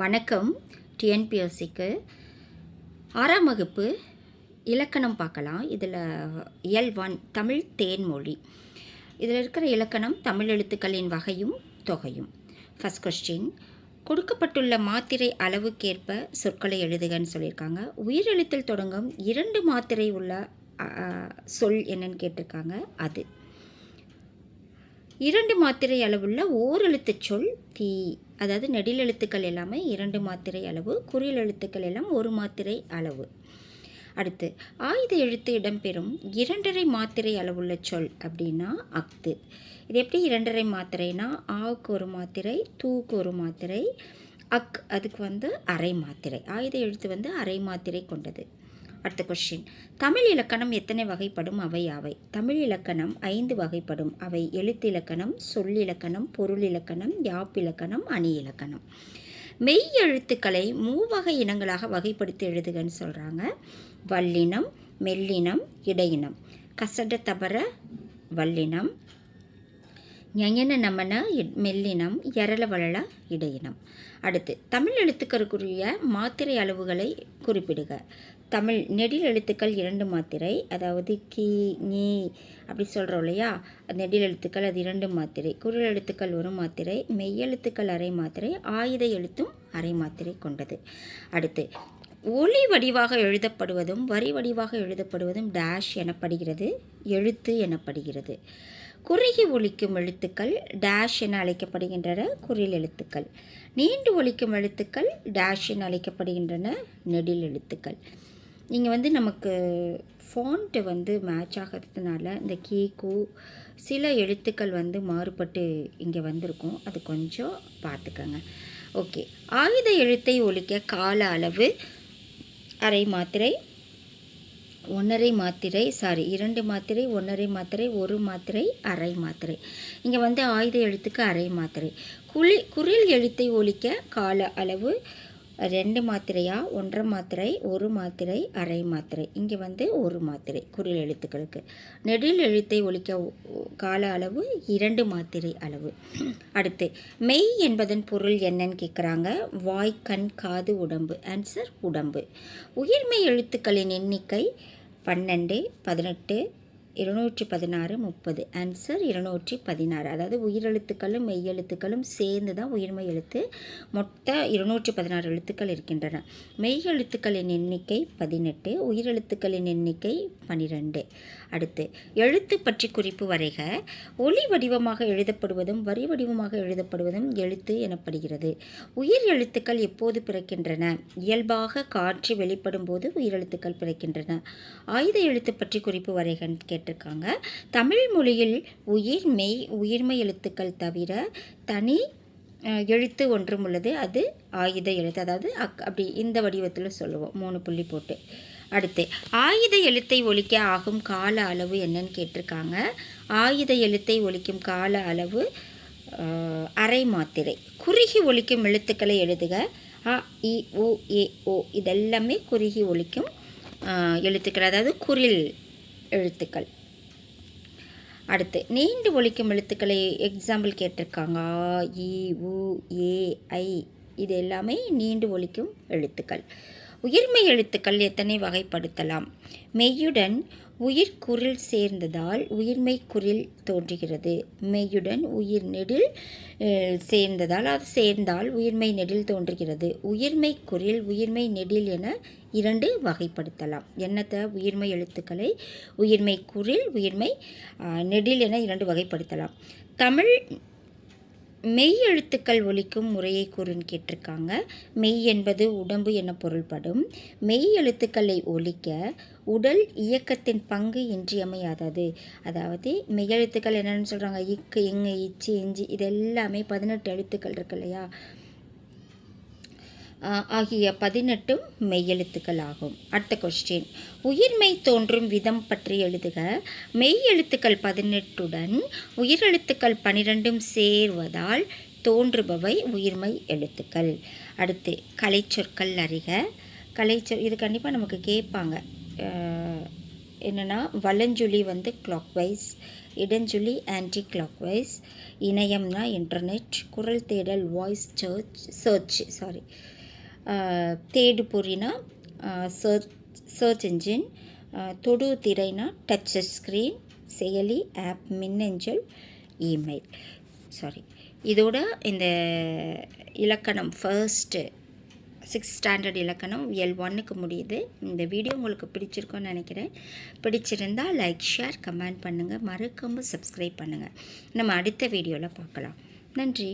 வணக்கம் டிஎன்பிஎஸ்சிக்கு. ஆறாம் வகுப்பு இலக்கணம் பார்க்கலாம். இதில் இயல் ஒன் தமிழ் தேன்மொழி இதில் இருக்கிற இலக்கணம் தமிழ் எழுத்துக்களின் வகையும் தொகையும். ஃபஸ்ட் கொஸ்டின் கொடுக்கப்பட்டுள்ள மாத்திரை அளவுக்கேற்ப சொற்களை எழுதுகன்னு சொல்லியிருக்காங்க. உயிரெழுத்தில் தொடங்கும் இரண்டு மாத்திரை உள்ள சொல் என்னன்னு கேட்டிருக்காங்க. அது. இரண்டு மாத்திரை அளவுள்ள ஓரெழுத்துச் சொல் தீ. அதாவது நெடில் எழுத்துக்கள் எல்லாமே இரண்டு மாத்திரை அளவு குறியல் எழுத்துக்கள் எல்லாம் ஒரு மாத்திரை அளவு. அடுத்து ஆயுத எழுத்து இடம்பெறும் இரண்டரை மாத்திரை அளவுள்ள சொல் அப்படின்னா அக்து இது எப்படி இரண்டரை மாத்திரைனா ஆவுக்கு ஒரு மாத்திரை தூக்கு ஒரு மாத்திரை அக் அதுக்கு வந்து அரை மாத்திரை. ஆயுத எழுத்து வந்து அரை மாத்திரை கொண்டது. அடுத்த கொஸ்டின் தமிழ் இலக்கணம் எத்தனை வகைப்படும்? அவை அவை தமிழ் இலக்கணம் ஐந்து வகைப்படும். அவை எழுத்திலக்கணம் சொல்லிலக்கணம் பொருள் இலக்கணம் யாப்பிலக்கணம் அணி இலக்கணம். மெய் எழுத்துக்களை மூவகை இனங்களாக வகைப்படுத்தி எழுதுகன்னு சொல்கிறாங்க வல்லினம் மெல்லினம் இடையினம். கசட தபர வல்லினம் ஞயன நமன மெல்லினம் எரள வளள இடையினம். அடுத்து தமிழ் எழுத்துக்களுக்குரிய மாத்திரை அளவுகளை குறிப்பிடுக. தமிழ் நெடில் எழுத்துக்கள் இரண்டு மாத்திரை அதாவது கி நீ அப்படி சொல்கிறோம் இல்லையா? நெடில் எழுத்துக்கள் அது இரண்டு மாத்திரை. குரல் எழுத்துக்கள் ஒரு மாத்திரை மெய்யெழுத்துக்கள் அரை மாத்திரை ஆயுத எழுத்தும் அரை மாத்திரை கொண்டது. அடுத்து ஒளி வடிவாக எழுதப்படுவதும் வரி வடிவாக எழுதப்படுவதும் டேஷ் எனப்படுகிறது எழுத்து எனப்படுகிறது. குறுகி ஒலிக்கும் எழுத்துக்கள் டேஷ் என அழைக்கப்படுகின்றன. குறில் எழுத்துக்கள். நீண்டு ஒலிக்கும் எழுத்துக்கள் டேஷ் என அழைக்கப்படுகின்றன. நெடில் எழுத்துக்கள். நீங்கள் வந்து நமக்கு ஃபோன்ட்டு வந்து மேட்ச் ஆகிறதுனால இந்த கீக்கு சில எழுத்துக்கள் வந்து மாறுபட்டு இங்கே வந்திருக்கும். அது கொஞ்சம் பார்த்துக்கங்க. ஓகே ஆயுத எழுத்தை ஒழிக்க கால அளவு அரை மாத்திரை ஒன்றரை மாத்திரை சாரி இரண்டு மாத்திரை ஒன்றரை மாத்திரை ஒரு மாத்திரை அரை மாத்திரை. இங்கே வந்து ஆயுத எழுத்துக்கு அரை மாத்திரை. குளி குரில் எழுத்தை ஒழிக்க கால அளவு ரெண்டு மாத்திரையா ஒன்றரை மாத்திரை ஒரு மாத்திரை அரை மாத்திரை. இங்கே வந்து ஒரு மாத்திரை குரில் எழுத்துக்களுக்கு. நெடில் எழுத்தை ஒழிக்க கால அளவு இரண்டு மாத்திரை அளவு. அடுத்து மெய் என்பதன் பொருள் என்னன்னு கேட்குறாங்க வாய் கண் காது உடம்பு. ஆன்சர் உடம்பு. உயிர்மெய் எழுத்துக்களின் எண்ணிக்கை பன்னெண்டு பதினெட்டு இருநூற்றி பதினாறு முப்பது. ஆன்சர் இருநூற்றி பதினாறு அதாவது உயிரெழுத்துக்களும் மெய்யெழுத்துக்களும் சேர்ந்து தான் உயிர்மெய் எழுத்து மொத்த இருநூற்றி பதினாறு எழுத்துக்கள் இருக்கின்றன. மெய் எழுத்துக்களின் எண்ணிக்கை பதினெட்டு உயிரெழுத்துக்களின் எண்ணிக்கை பன்னிரெண்டு அடுத்து எழுத்து பற்றி குறிப்பு வரைக. ஒளி வடிவமாக எழுதப்படுவதும் வரி வடிவமாக எழுதப்படுவதும் எழுத்து எனப்படுகிறது. உயிர் எழுத்துக்கள் எப்போது பிறக்கின்றன? இயல்பாக காற்று வெளிப்படும் போது உயிரெழுத்துக்கள் பிறக்கின்றன. ஆயுத எழுத்து பற்றி குறிப்பு வரைகன்னு கொடுத்துருக்காங்க தமிழ் மொழியில் உயிர் மெய் உயிர்மை எழுத்துக்கள் தவிர தனி எழுத்து ஒன்றும் உள்ளது. அது ஆயுத எழுத்து. அதாவது அக் அப்படி இந்த வடிவத்தில் சொல்லுவோம். மூணு புள்ளி போட்டு. அடுத்து ஆயுத எழுத்தை ஒலிக்க ஆகும் கால அளவு என்னன்னு கேட்டிருக்காங்க. ஆயுத எழுத்தை ஒலிக்கும் கால அளவு அரை மாத்திரை. குறுகி ஒலிக்கும் எழுத்துக்களை எழுதுக. அ இ உ ஏ ஓ. இதெல்லாமே குறுகி ஒலிக்கும் எழுத்துக்கள். அதாவது குரில் எழுத்துக்கள். அடுத்து நீண்டு ஒழிக்கும் எழுத்துக்களை எக்ஸாம்பிள் கேட்டிருக்காங்க. இ உ ஏ ஐ. இது எல்லாமே நீண்டு ஒழிக்கும் எழுத்துக்கள். உயிர்மெய் எழுத்துக்கள் எத்தனை வகைப்படுத்தலாம்? மெய்யுடன் உயிர் குரில் சேர்ந்ததால் உயிர்மெய் குரில் தோன்றுகிறது. மெய்யுடன் உயிர் நெடில் சேர்ந்ததால் அது சேர்ந்தால் உயிர்மெய் நெடில் தோன்றுகிறது. உயிர்மை குரில் உயிர்மெய் நெடில் என இரண்டு வகைப்படுத்தலாம். என்னத்தை? உயிர்மை எழுத்துக்களை உயிர்மெய் குரில் உயிர்மை நெடில் என இரண்டு வகைப்படுத்தலாம். தமிழ் மெய் எழுத்துக்கள் ஒலிக்கும் முறையை கூறுன்னு கேட்டிருக்காங்க. மெய் என்பது உடம்பு என பொருள்படும். மெய் எழுத்துக்களை ஒலிக்க உடல் இயக்கத்தின் பங்கு இன்றியமையாதது. அதாவது மெய் எழுத்துக்கள் என்னென்னு சொல்கிறாங்க இக்கு இங்கு இச்சு இஞ்சி இது எல்லாமே பதினெட்டு எழுத்துக்கள் இருக்கு இல்லையா? ஆகிய பதினெட்டும் மெய்யெழுத்துக்கள் ஆகும் அடுத்த கொஸ்டின் உயிர்மெய் தோன்றும் விதம் பற்றி எழுதுக. மெய் எழுத்துக்கள் பதினெட்டுடன் உயிரெழுத்துக்கள் பனிரெண்டும் சேர்வதால் தோன்றுபவை உயிர்மெய் எழுத்துக்கள். அடுத்து கலைச்சொற்கள் அறிக. கலைச்சொல் இது கண்டிப்பாக நமக்கு கேட்பாங்க. என்னென்னா வலஞ்சுழி வந்து கிளாக்வைஸ் இடஞ்சுழி ஆன்டி கிளாக்வைஸ் இணையம்னா இன்டர்நெட் குரல் தேடல் வாய்ஸ் சர்ச் சர்ச் சாரி தேடு பொறினா சர்ச் சர்ச் என்ஜின் தொடு திரைனா டச் ஸ்க்ரீன் செயலி ஆப் மின்னஞ்சல் இமெயில் சாரி இதோட இந்த இலக்கணம் ஃபர்ஸ்ட்டு சிக்ஸ் ஸ்டாண்டர்ட் இலக்கணம் எல் ஒன்னுக்கு முடியுது. இந்த வீடியோ உங்களுக்கு பிடிச்சிருக்கோன்னு நினைக்கிறேன். பிடிச்சிருந்தா லைக் ஷேர் கமெண்ட் பண்ணுங்கள் மறக்காமல் சப்ஸ்கிரைப் பண்ணுங்கள் நம்ம அடுத்த வீடியோவில் பார்க்கலாம். நன்றி.